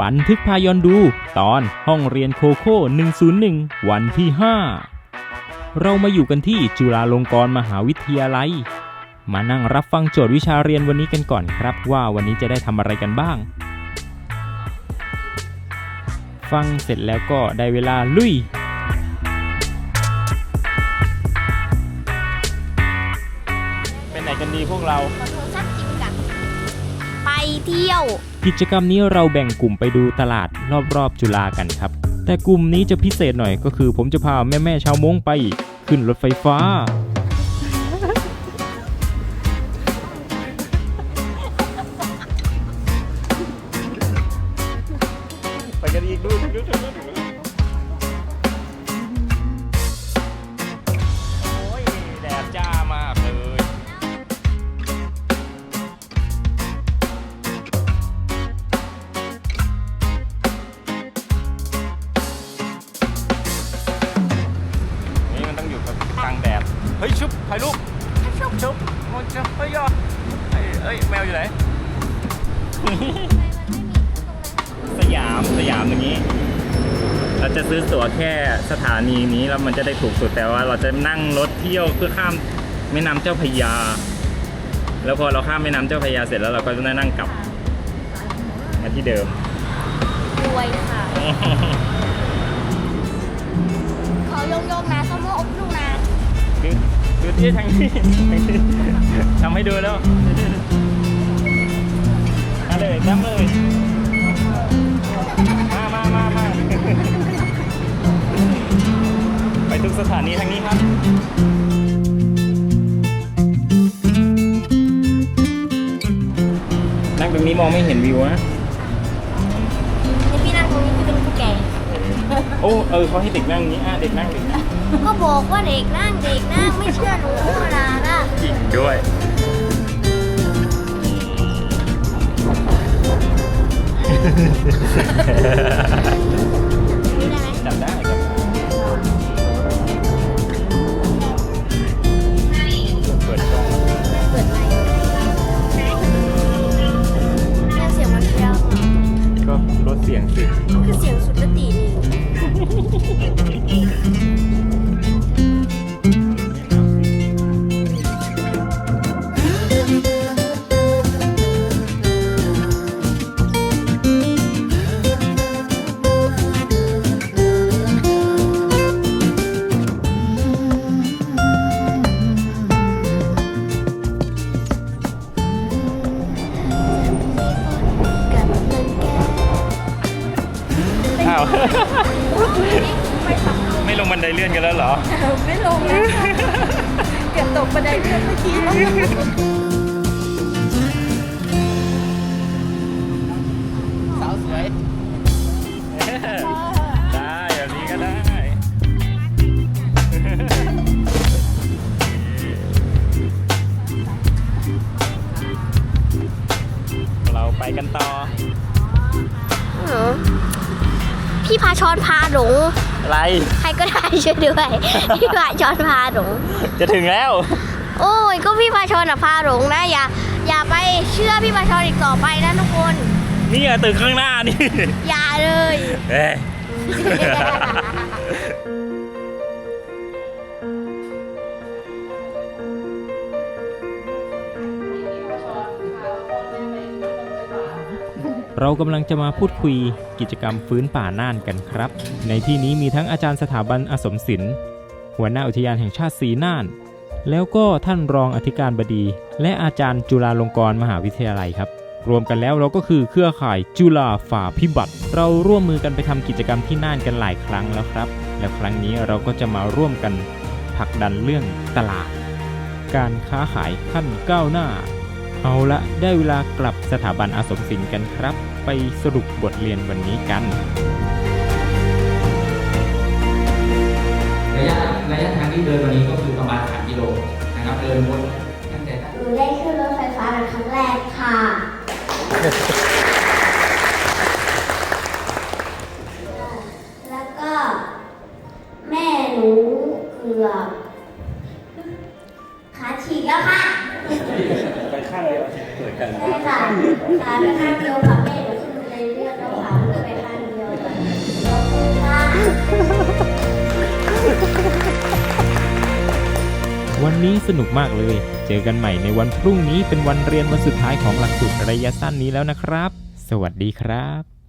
บันทึกพายอนดู ตอนห้องเรียนโคโค่ 101 วันที่ 5 เรามาอยู่กันที่จุฬาลงกรณ์มหาวิทยาลัย มานั่งรับฟังโจทย์วิชาเรียนวันนี้กันก่อนครับ ว่าวันนี้จะได้ทำอะไรกันบ้าง ฟังเสร็จแล้วก็ได้เวลาลุยเป็นไหนกันดีพวกเราขอโทรศัพท์กินกันไปเที่ยว กิจกรรมนี้เราแบ่งกลุ่มไปดูตลาดรอบๆจุฬากันครับ แต่กลุ่มนี้จะพิเศษหน่อยก็คือ ผมจะพาแม่ๆชาวมงไปขึ้นรถไฟฟ้า ชุบชุบมันจะเฮ้ยยอเอ้ยเอ้ยแมวอยู่ไหน สยามสยามอย่างนี้ เราจะซื้อตั๋วแค่สถานีนี้แล้วมันจะได้ถูกสุดแต่ว่าเราจะนั่งรถเที่ยวเพื่อข้ามแม่น้ำเจ้าพระยา แล้วพอเราข้ามแม่น้ำเจ้าพระยาเสร็จแล้วเราก็จะได้นั่งกลับมาที่เดิมรวยค่ะ ขอโยงโยงๆนะส้มโมอบลูกนะ ดูดูที่ทางนี้ทำให้ดูแล้วมาเลยจับเลยมามามามาไปทุกสถานีทางนี้ครับนั่งตรงนี้มองไม่เห็นวิวนะนี่พี่นั่งตรงนี้คือเป็นผู้แก่โอ้เออเขาให้เด็กนั่งอย่างนี้อะเด็กนั่งเด็กนั่ง ก็บอกว่าเด็กนั่งเด็กนั่งไม่เชื่อหนูนะนะจริงด้วย นี่ได้ไหมจับได้จับได้เปิดกล้องเปิดไมค์เนี่ยเสียงมันเพี้ยวอะก็ลดเสียงสิ คือเสียงสุดปกตินี่ อ้าวไม่ลงบันไดเลื่อนกันแล้วเหรอ ไม่ลงแล้วเกือบตกบันไดเลื่อนเมื่อกี้แล้วสาวสวย ได้แบบนี้ก็ได้ เราไปกันต่อ พี่พาชอนพาหลง อะไร ใครก็ได้ช่วยด้วย พี่พาชอนพาหลง จะถึงแล้ว โอ้ยก็พี่พาชอนอะพาหลงนะอย่าอย่าไปเชื่อพี่พาชอนอีกต่อไปนะทุกคน นี่อะตึกข้างหน้านี่ อย่าเลย เอ้ย เรากำลังจะมาพูดคุยกิจกรรมฟื้นป่าน่านกันครับ ในที่นี้มีทั้งอาจารย์สถาบันอสมศิลป์หัวหน้าอุทยานแห่งชาติสีน่าน แล้วก็ท่านรองอธิการบดี และอาจารย์จุฬาลงกรณ์มหาวิทยาลัยครับ รวมกันแล้วเราก็คือเครือข่ายจุฬาฝ่าพิบัติ เราร่วมมือกันไปทำกิจกรรมที่น่านกันหลายครั้งแล้วครับ และครั้งนี้เราก็จะมาร่วมกันผลักดันเรื่องตลาด การค้าขายขั้นก้าวหน้า เอาละได้เวลากลับสถาบันอาสมศิลป์กันครับ ไปสรุปบทเรียนวันนี้กัน ระยะระยะทางที่เดินวันนี้ก็คือประมาณ3กิโลนะครับเดินวนตั้งแต่ หนูได้ขึ้นรถไฟฟ้าเป็นครั้งแรกค่ะ เหมือนกันขาขาไปข้างเดียวขาแม่หนูขึ้นบัไดท่าขึ้นข้างเดียววันนี้สนุกมากเลย เจอกันใหม่ในวันพรุ่งนี้เป็นวันเรียนวันสุดท้ายของหลักสูตรระยะสั้นนี้แล้วนะครับ สวัสดีครับ